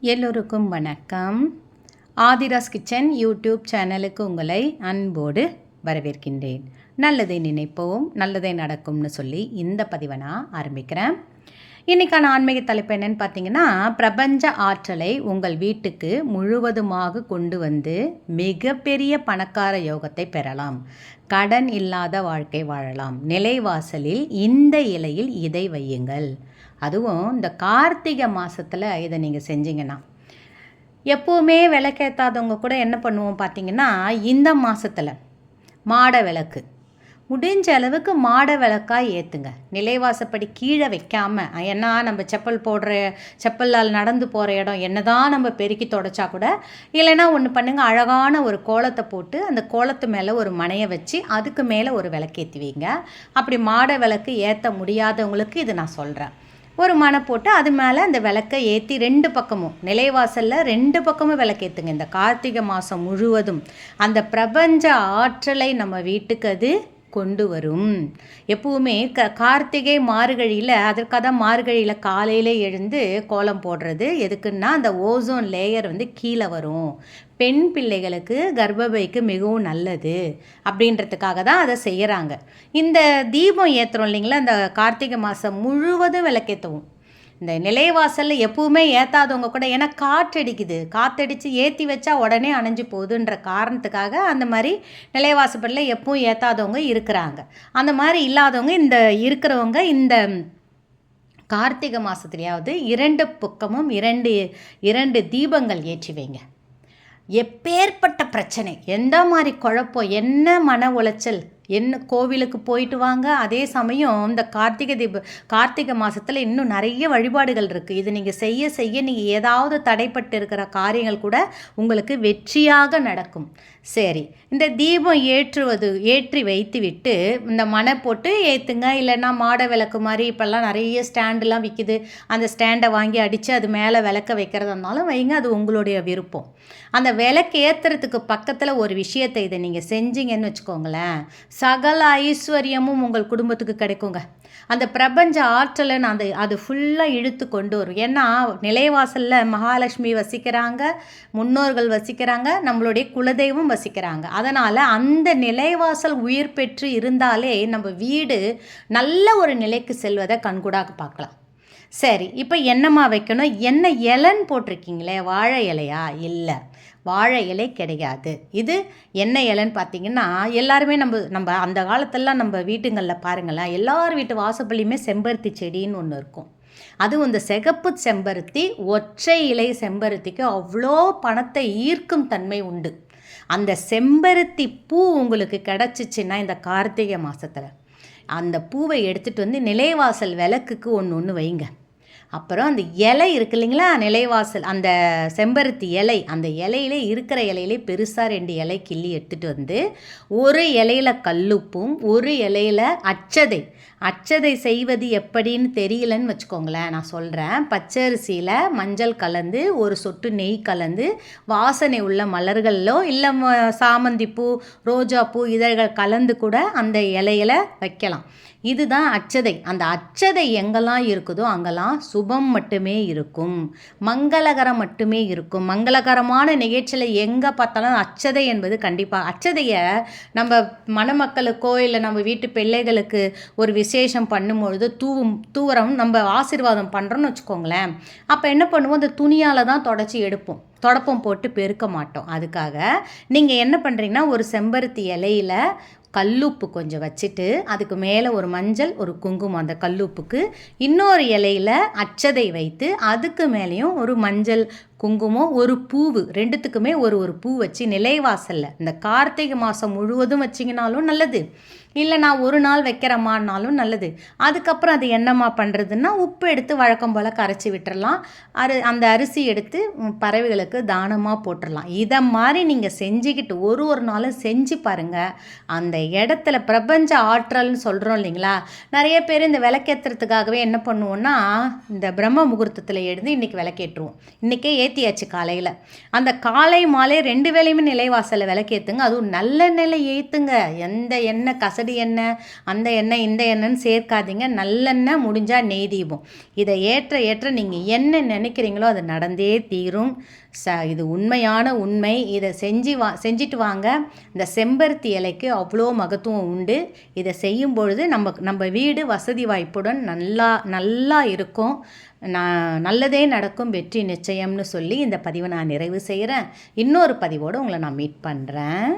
எல்லோருக்கும் வணக்கம். Aadhira's kitchen YouTube சேனலுக்கு உங்களை அன்போடு வரவேற்கின்றேன். நல்லதை நினைப்போம் நல்லதை நடக்கும்னு சொல்லி இந்த பதிவை நான் ஆரம்பிக்கிறேன். இன்றைக்கான ஆன்மீக தலைப்பு என்னென்னு பார்த்தீங்கன்னா பிரபஞ்ச ஆற்றலை உங்கள் வீட்டுக்கு முழுவதுமாக கொண்டு வந்து மிகப்பெரிய பணக்கார யோகத்தை பெறலாம். கடன் இல்லாத வாழ்க்கை வாழலாம். நிலைவாசலில் இந்த இலையில் இதை வையுங்கள். அதுவும் இந்த கார்த்திகை மாதத்தில் இதை நீங்கள் செஞ்சீங்கன்னா. எப்போவுமே விளக்கேற்றாதவங்க கூட என்ன பண்ணுவோம் பார்த்தீங்கன்னா இந்த மாதத்தில் மாட விளக்கு. முடிஞ்ச அளவுக்கு மாட விளக்காக ஏற்றுங்க நிலைவாசப்படி கீழே வைக்காமல் ஏன்னா நம்ம செப்பல் போடுற செப்பலால் நடந்து போகிற இடம் என்ன தான் நம்ம பெருக்கி தொடச்சா கூட இல்லைன்னா ஒன்று பண்ணுங்கள் அழகான ஒரு கோலத்தை போட்டு அந்த கோலத்து மேலே ஒரு மனையை வச்சு அதுக்கு மேலே ஒரு விளக்கேற்றி வைங்க. அப்படி மாட விளக்கு ஏற்ற முடியாதவங்களுக்கு இது நான் சொல்கிறேன் ஒரு மனை போட்டு அது மேலே அந்த விளக்கை ஏற்றி ரெண்டு பக்கமும் நிலைவாசலில் ரெண்டு பக்கமும் விளக்கேற்றுங்க இந்த கார்த்திகை மாதம் முழுவதும் அந்த பிரபஞ்ச ஆற்றலை நம்ம வீட்டுக்கு அது கொண்டு வரும். எப்பவுமே க கார்த்திகை மார்கழியில் அதற்காக தான் மார்கழியில் காலையில் எழுந்து கோலம் போடுறது. எதுக்குன்னா அந்த ஓசோன் லேயர் வந்து கீழே வரும். பெண் பிள்ளைகளுக்கு கர்ப்பபைக்கு மிகவும் நல்லது அப்படின்றதுக்காக தான் அதை செய்கிறாங்க இந்த தீபம் ஏற்றுறோம் இல்லைங்களா? அந்த கார்த்திகை மாதம் முழுவதும் விளக்கேற்றவும் இந்த நிலைவாசலில் எப்பவுமே ஏற்றாதவங்க கூட ஏன்னா காற்றடிக்குது. காற்றடித்து ஏற்றி வச்சா உடனே அணைஞ்சு போகுதுன்ற காரணத்துக்காக அந்த மாதிரி நிலைவாசப்படில் எப்பவும் ஏற்றாதவங்க இருக்கிறாங்க. அந்த மாதிரி இல்லாதவங்க இந்த இருக்கிறவங்க இந்த கார்த்திகை மாதத்துலையாவது இரண்டு பக்கமும் இரண்டு இரண்டு தீபங்கள் ஏற்றி வைங்க. எப்பேற்பட்ட பிரச்சனை எந்த மாதிரி குழப்பம் என்ன மன உளைச்சல் என்ன கோவிலுக்கு போயிட்டு வாங்க? அதே சமயம் இந்த கார்த்திகை தீப கார்த்திகை மாதத்தில் இன்னும் நிறைய வழிபாடுகள் இருக்குது இது நீங்கள் செய்ய செய்ய நீங்கள் ஏதாவது தடைப்பட்டு இருக்கிற காரியங்கள் கூட உங்களுக்கு வெற்றியாக நடக்கும். சரி இந்த தீபம் ஏற்றுவது ஏற்றி வைத்து விட்டு இந்த மனை போட்டு ஏற்றுங்க இல்லைன்னா மாட விளக்கு மாதிரி இப்போல்லாம் நிறைய ஸ்டாண்டுலாம் விற்கிது அந்த ஸ்டாண்டை வாங்கி அடித்து அது மேலே விளக்க வைக்கிறதுனாலும் வைங்க அது உங்களுடைய விருப்பம். அந்த விளக்கு ஏற்றுறதுக்கு பக்கத்தில் ஒரு விஷயத்தை இதை நீங்கள் செஞ்சீங்கன்னு வச்சுக்கோங்களேன். சகல ஐஸ்வர்யமும் உங்கள் குடும்பத்துக்கு கிடைக்குங்க. அந்த பிரபஞ்ச ஆற்றலை அந்த அது ஃபுல்லாக இழுத்து கொண்டு வரும். ஏன்னா நிலைவாசலில் மகாலட்சுமி வசிக்கிறாங்க முன்னோர்கள் வசிக்கிறாங்க நம்மளுடைய குலதெய்வம் வசிக்கிறாங்க. அதனால் அந்த நிலைவாசல் உயிர் பெற்று இருந்தாலே நம்ம வீடு நல்ல ஒரு நிலைக்கு செல்வதை கண்கூடாக பார்க்கலாம். சரி இப்போ என்னம்மா வைக்கணும்? என்ன இலைன்னு போட்டிருக்கீங்களே வாழை இலையா? இல்லை. வாழை இலை கிடையாது. இது என்ன இலைன்னு பார்த்தீங்கன்னா எல்லாருமே நம்ம நம்ம அந்த காலத்திலலாம் நம்ம வீட்டுங்களில் பாருங்களேன் எல்லார் வீட்டு வாசப்பள்ளியுமே செம்பருத்தி செடின்னு ஒன்று இருக்கும். அதுவும் இந்த சிகப்பு செம்பருத்தி ஒற்றை இலை செம்பருத்திக்கு அவ்வளோ பணத்தை ஈர்க்கும் தன்மை உண்டு. அந்த செம்பருத்தி பூ உங்களுக்கு கிடச்சிச்சின்னா இந்த கார்த்திகை மாதத்தில் அந்த பூவை எடுத்துகிட்டு வந்து நிலைவாசல் விளக்குக்கு ஒன்று ஒன்று வைங்க. அப்புறம் அந்த இலை இருக்கு இல்லைங்களா? நிலைவாசல். அந்த செம்பருத்தி இலை. அந்த இலையில இருக்கிற இலையிலே பெருசாக ரெண்டு இலை கிள்ளி எடுத்துகிட்டு வந்து ஒரு இலையில கல்லுப்பும் ஒரு இலையில அச்சதை. அச்சதை செய்வது எப்படின்னு தெரியலன்னு வச்சுக்கோங்களேன். நான் சொல்கிறேன் பச்சரிசியில் மஞ்சள் கலந்து ஒரு சொட்டு நெய் கலந்து வாசனை உள்ள மலர்களோ இல்லை சாமந்தி பூ ரோஜா பூ இதழ்கள் கலந்து கூட அந்த இலையில வைக்கலாம். இதுதான் அச்சதை. அந்த அச்சதை எங்கெல்லாம் இருக்குதோ அங்கெல்லாம் சுபம் மட்டுமே இருக்கும். மங்களகரம் மட்டுமே இருக்கும். மங்களகரமான நிகழ்ச்சியில் எங்கே பார்த்தாலும் அச்சதை என்பது கண்டிப்பாக அச்சதையை நம்ம மணமக்களுக்கோ இல்லை நம்ம வீட்டு பிள்ளைகளுக்கு ஒரு விசேஷம் பண்ணும்பொழுது தூவும் தூரம் நம்ம ஆசீர்வாதம் பண்ணுறோன்னு வச்சுக்கோங்களேன். அப்போ என்ன பண்ணுவோம்? அந்த துணியால் தான் தொடச்சி எடுப்போம். தொடப்பம் போட்டு பெருக்க மாட்டோம். அதுக்காக நீங்கள் என்ன பண்ணுறீங்கன்னா ஒரு செம்பருத்தி இலையில் கல்லுப்பு கொஞ்சம் வச்சுட்டு அதுக்கு மேலே ஒரு மஞ்சள் ஒரு குங்குமம் அந்த கல்லுப்புக்கு. இன்னொரு இலையில் அச்சதை வைத்து அதுக்கு மேலேயும் ஒரு மஞ்சள் குங்குமம் ஒரு பூவு. ரெண்டுத்துக்குமே ஒரு ஒரு பூ வச்சு நிலைவாசலில். இந்த கார்த்திகை மாதம் முழுவதும் வச்சிங்கனாலும் நல்லது. இல்லை நான் ஒரு நாள் வைக்கிறமான்னாலும் நல்லது. அதுக்கப்புறம் அது என்னம்மா பண்ணுறதுன்னா உப்பு எடுத்து வழக்கம் போல் கரைச்சி விட்டுறலாம். அரு அந்த அரிசி எடுத்து பறவைகளுக்கு தானமாக போட்டுடலாம் இதை மாதிரி நீங்கள் செஞ்சுக்கிட்டு ஒரு ஒரு நாளும் செஞ்சு பாருங்கள் அந்த இடத்துல பிரபஞ்ச ஆற்றல்னு சொல்கிறோம் இல்லைங்களா? நிறைய பேர் இந்த விளக்கேற்றுறதுக்காகவே என்ன பண்ணுவோன்னா இந்த பிரம்ம முகூர்த்தத்தில் எழுந்து இன்றைக்கி விளக்கேற்றுவோம். இன்றைக்கே ஏற்றியாச்சு காலையில். அந்த காலை மாலை ரெண்டு வேலையுமே நிலைவாசலில் விளக்கேற்றுங்க அதுவும் நல்ல நிலை ஏற்றுங்க எந்த எண்ணெய் கசடு எண்ணெய் அந்த எண்ணெய் இந்த எண்ணெய்ன்னு சேர்க்காதீங்க. நல்லெண்ணெய் முடிஞ்சால் நெய் தீபம். இதை ஏற்ற ஏற்ற நீங்கள் என்ன நினைக்கிறீங்களோ அது நடந்தே தீரும். ச இது உண்மையான உண்மை. இதை செஞ்சு வா செஞ்சுட்டு வாங்க. இந்த செம்பருத்தி இலைக்கு அவ்வளோ மகத்துவம் உண்டு. இதை செய்யும் பொழுது நம்ம நம்ம வீடு வசதி வாய்ப்புடன் நல்லா நல்லா இருக்கும். நான் நல்லதே நடக்கும். வெற்றி நிச்சயம்னு சொல்லி இந்த பதிவை நான் நிறைவு செய்கிறேன் இன்னொரு பதிவோடு உங்களை நான் மீட் பண்ணுறேன்